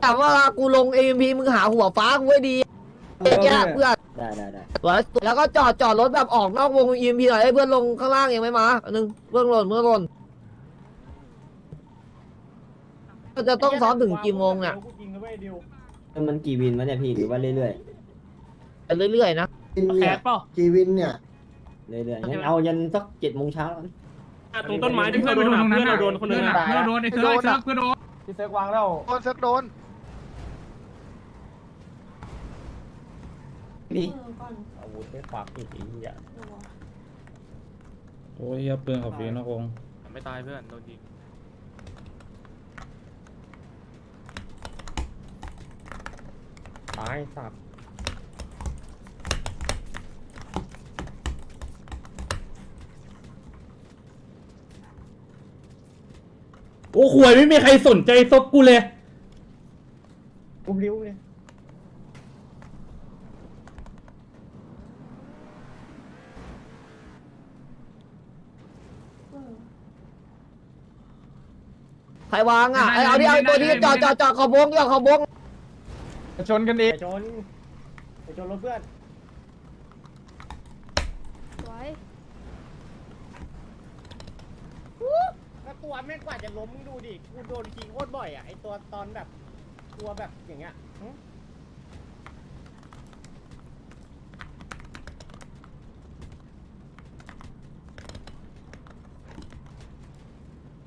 แต่ว่ากูลงเอ็มพีมึงหาหัวฟ้ากูไว้ดีแย่เพื่อนได้ได้ได้แล้วก็จอดจอดรถแบบออกนอกวงเอ็มพีหน่อยให้เพื่อนลงข้างล่างยังไม่มาอันนึงเพื่อนหล่นเพื่อนหล่นก็จะต้องซ้อมถึงกี่โมงเนี่ยมันกี่วินวะเนี่ยพี่หรือว่าเรื่อยไปเรื่อยๆนะวินแคเนี่ยสเปล่ากีวินเนี่ยๆเรื่อยๆงั้นเอายันสักเจ็ดโมงเช้าแล้วกันอะตรงต้นไม้ที่เพื่อนโดนอะเพื่อนเราโดนคนหนึงอะเพื่อนโดนไอ้เซิร์ฟเซิร์ฟเพื่อนโดนพี่เซิร์กวางแล้วโดนสักโดน นี่อาวุธไม่ควักอีกไอ้เหี้ยโอ้ยเฮียปืนขับฟีนอกวงไม่ตายเพื่อนโดนยิงตายสัตว์โอ้ขวยไม่มีใครสนใจซบกูเลย อุ้มริ้วเลย ใครวางอะไอ้เอาที่เอาตัวที่จอดจอดจอดขอบวงจอดขอบวงชนกันเองไปชนไปชนรถเพื่อนสวยถ้าตัวแม่งกว่าจะล้มมึงดูดิกูโดนยิงโคตรบ่อยอะไอตัวตอนแบบตัวแบบอย่างเงี้ยหึ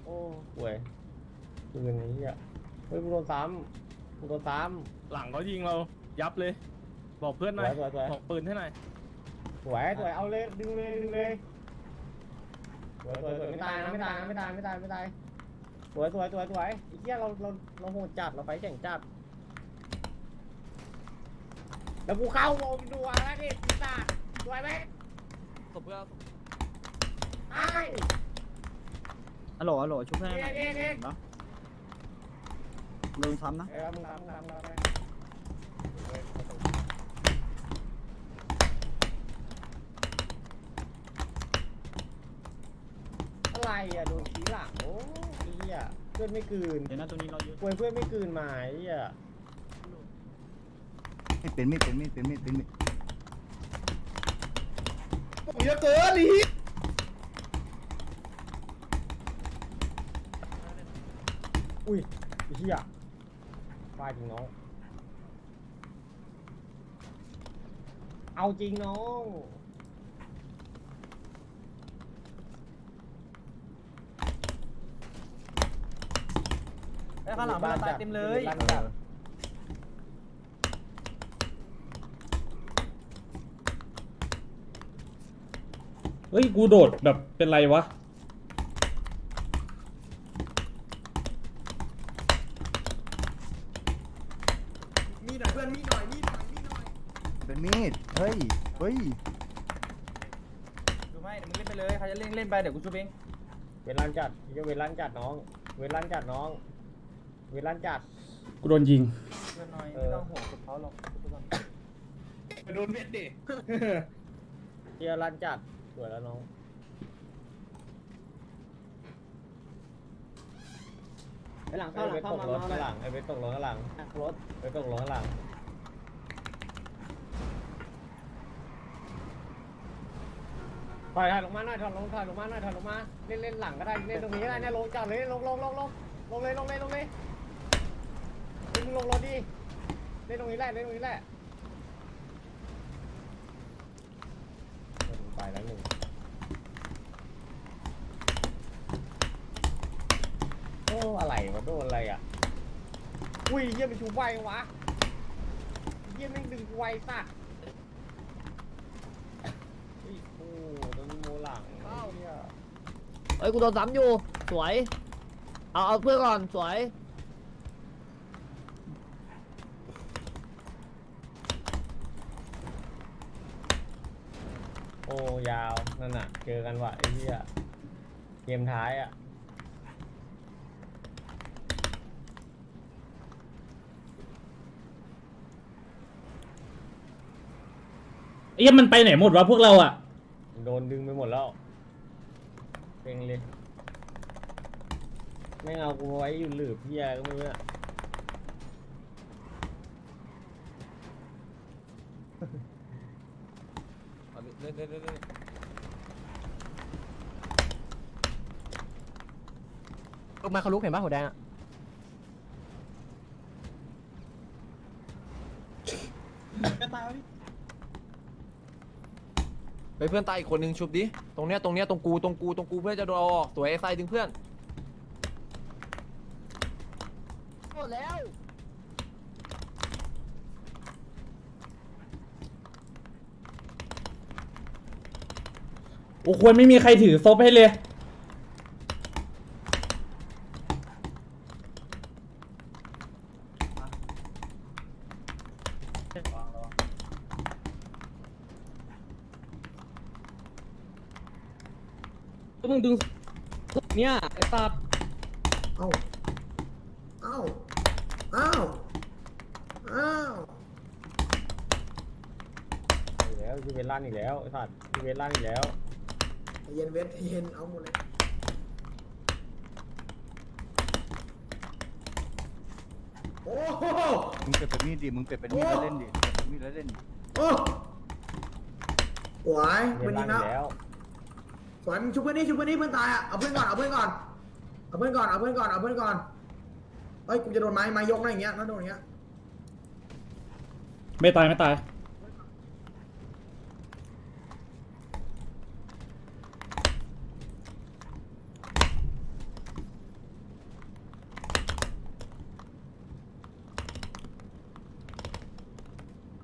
โอ้ห่วย ปืนไอ้เหี้ยเฮ้ยมึงโดนซ้ำมึงโดนซ้หลังเขายิงเรายับเลย บอกเพื่อนำหสน่อวยยสวยสวยบอกปืนให้หน่อยสวยสวยเอาเลยดึงเลยดึงเลยสวยสวยสวยไม่ตายนะไม่ตายนะไม่ตายไม่ตายไม่ตายสวยสวยสวยสวยไอ้เหี้ยเราเราเราโหดจัดเราไฟแข่งจัดแล้วกูเข้าวงดูอะไรดิปีศาจสวยไหมศพเพื่อนตาย ฮัลโหลฮัลโหลชุบให้เอ๊ะเอ๊ะเอ๊ะลงซ้ำนะเออมึงทำมึงทำมึงทำอะไรอะโดนชี้หลังโอ้ยไอ้เหี้ยเพื่อนไม่กลืนเดี๋ยวนะตัวนี้เราเยอะกวยเพื่อนไม่กลืนมาไอ้เหี้ยไม่เป็นไม่เป็นไม่เป็นไม่เป็นไม่เยอะเกินดิอุ้ยไอ้เหี้ย ฟาดจริงน้อง เอาจริงน้องไอ้ข้างหลังมันตายเต็มเลยลั่นจัดเฮ้ย กูโดดแบบเป็นไรวะ เป็นมีด เฮ้ย เฮ้ย ดูไม่เดี๋ยวมึงเล่นไปเลยใครจะเล่นเล่นไปเดี๋ยวกูช่วยเองเวลานจัดไอ้เวลานจัดน้อง เวลานจัดน้อง เวลานจัด กูโดนยิงเล่นหน่อยเอไม่อต้องห่วงสุดเขาหรอกไปโดนเม็ดดิเฮียลั่นจัดสวยแล้วน้อง ไป หลังเข้าหลังเข้าตกมารถมาข้างหลังไอ้ไปตกรถข้างหลังรถไปตกรถข้างหลังถอยถอยลงมาหน่อยถอยลงถอยลงมาหน่อยถอยลงมาเล่นเล่นหลังก็ได้เล่นตรงนี้ก็ได้เนี่ยลงจับเลยลงลงลงลงลงเลยลงเลยลงเลยเล่นมึงลงรถดิเล่นตรงนี้แหละเล่นตรงนี้แหละเออไปแล้วหนึ่งโอ้อะไรวะโดนอะไรอะ อุ้ยเยี่ยมไปชูไววะเยี่ยมไม่งดึงไวสัตว์เฮ้ยโอ้โดนโมหลังเอ้าเนี่ยเอ้ยกูโดนซ้ำอยู่ สวย เอาเอาเพื่อนก่อนสวย โอ้ยาวนั่นน่ะ เจอกันว่ะไอ้เหี้ยเกมท้ายอะ ไอ้ยมันไปไหนหมดวะพวกเราอะโดนดึงไปหมดแล้วเซ็งเลยไม่เอากูไว้อยู่หลืบพี่ยก็ไม่รู้อะเอาดิเล่นเล่นเล่นเล่นลงมาเขาลุกเห็นป่ะหัวแดงอะ เพื่อนตายอีกคนนึงชุบดิ ตรงเนี้ยตรงเนี้ยตรงกูตรงกูตรงกูเพื่อนจะโดนเอาออกสวยเอ็กไซดึงเพื่อน หมดแล้ว โอ้ควรไม่มีใครถือซบให้เลย ก็มึงดึงเนี่ยไอ้ตัดเอ้า เอ้า เอ้า เอ้า อีกแล้วยูเวนลั่นอีกแล้วไอ้สัตว์ยูเวนลั่นอีกแล้ว เย็นเวทเย็นเอาหมดเลย โอ้โห มึงเปลี่ยนเป็นมีดดิ มึงเปลี่ยนเป็นมีดแล้วเล่นดิเปลี่ยนเป็นมีดแล้วเล่นดิ โอ้หวายยูเวมันนยิลั่งนแล้อีกแล้ว สวยมึงชุบเพื่อนนี่ชุบเพื่อนนี่เพื่อนตายอะเอาเพื่อนก่อนเอาเพื่อนก่อนเอาเพื่อนก่อนเอาเพื่อนก่อนเอาเพื่อนก่อนเฮ้ยกูจะโดนไม้ไม้ยกนะอย่างเงี้ยถ้าโดนอย่างเงี้ยไม่ตายไม่ตาย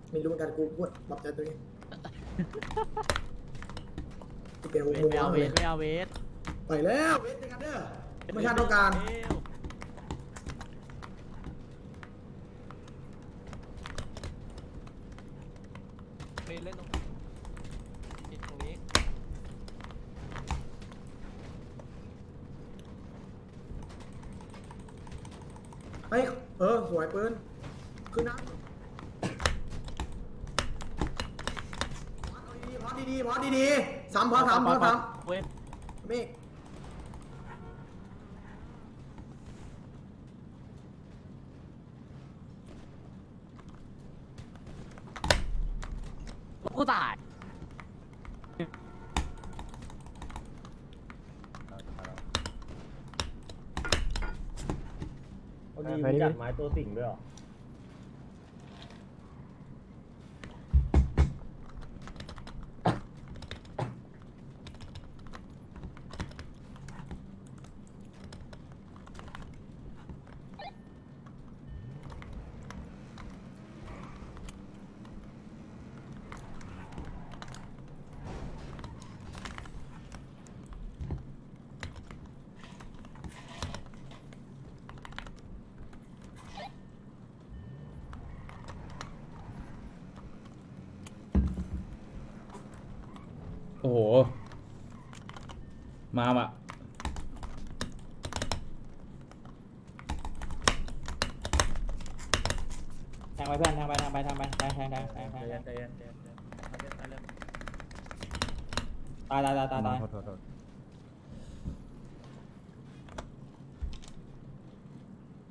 ไม่รู้เหมือนกันกูพูดปรับใจตัวเองจะ เป็นวงไม่เอาเวทไม่เอาเวทไปแล้วเวทในกันเด้อไม่ใช่ต้องการเล่นตรงนี้ตรงนี้เฮ้ยเออสวยปืนขึ้นนะพอดีๆพอดีๆ ซ้ำพอซ้ำพอซ้เว้ยำเมฆกูตายเอาดีมึงจัดไม้ตัวสิ่งด้วยเหรอ โอ้โห มาว่ะแทงไปเพื่อนแทงไปแทงไปแทงไปแทงแทงแทงแทงแทงใจเย็นใจเย็นใจเย็นตายตายตายตายตาย